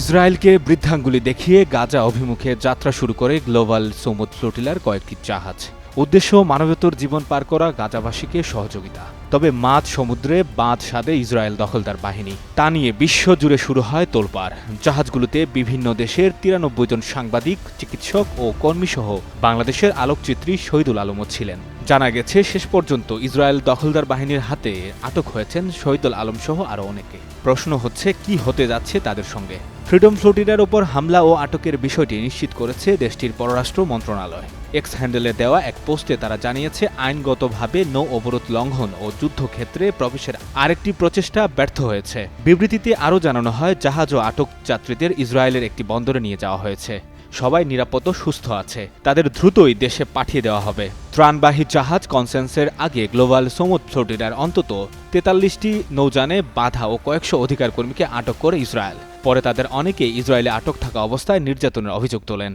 ইসরায়েলকে বৃদ্ধাঙ্গুলি দেখিয়ে গাজা অভিমুখে যাত্রা শুরু করে গ্লোবাল সমুদ ফ্লোটিলার কয়েকটি জাহাজ। উদ্দেশ্য, মানবতর জীবন পার করা গাজাবাসীকে সহযোগিতা। তবে মাঝ সমুদ্রে বাঁধ সাদে ইসরায়েল দখলদার বাহিনী। তা নিয়ে বিশ্বজুড়ে শুরু হয় তোলপাড়। জাহাজগুলোতে বিভিন্ন দেশের তিরানব্বই জন সাংবাদিক, চিকিৎসক ও কর্মীসহ বাংলাদেশের আলোকচিত্রী শহীদুল আলমও ছিলেন। জানা গেছে, শেষ পর্যন্ত ইসরায়েল দখলদার বাহিনীর হাতে আটক হয়েছেন শহীদুল আলম সহ আরও অনেকে। প্রশ্ন হচ্ছে, কি হতে যাচ্ছে তাদের সঙ্গে? ফ্রিডম ফ্লোটিডার ওপর হামলা ও আটকের বিষয়টি নিশ্চিত করেছে দেশটির পররাষ্ট্র মন্ত্রণালয়। এক্স হ্যান্ডেলে দেওয়া এক পোস্টে তারা জানিয়েছে, আইনগতভাবে নৌ অবরোধ লঙ্ঘন ও যুদ্ধক্ষেত্রে প্রবেশের আরেকটি প্রচেষ্টা ব্যর্থ হয়েছে। বিবৃতিতে আরও জানানো হয় জাহাজ ও আটক যাত্রীদের ইসরায়েলের একটি বন্দরে নিয়ে যাওয়া হয়েছে। সবাই নিরাপদ সুস্থ আছে। তাদের দ্রুতই দেশে পাঠিয়ে দেওয়া হবে। ত্রাণবাহী জাহাজ কনসেন্সের আগে গ্লোবাল সমুদ্র ফ্লোটিডার অন্তত তেতাল্লিশটি নৌযানে বাধা ও কয়েকশো অধিকার কর্মীকে আটক করে ইসরায়েল। পরে তাদের অনেকেই ইসরায়েলে আটক থাকা অবস্থায় নির্যাতনের অভিযোগ তোলেন।